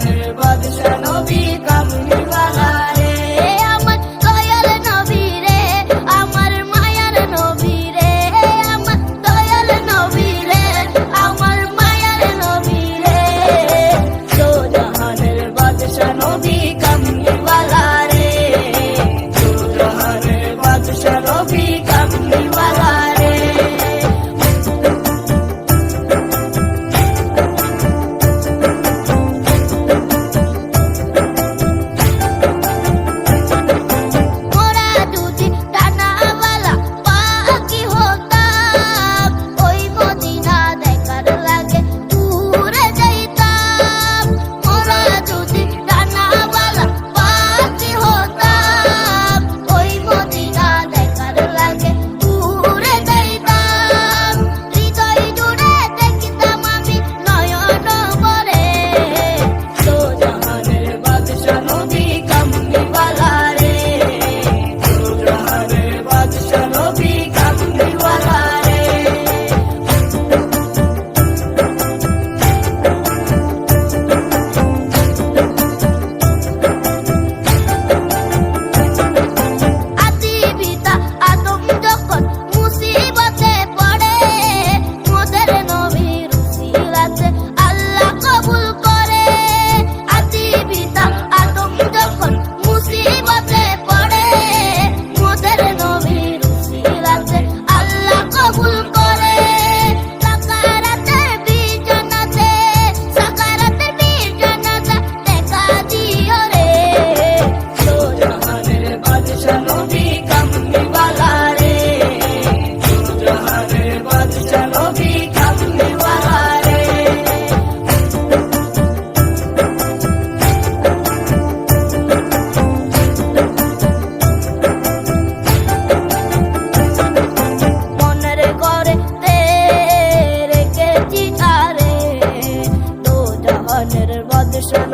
জাহানের বাদশা নবী কামলিওয়ালা রে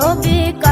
নবী কামলিওয়ালা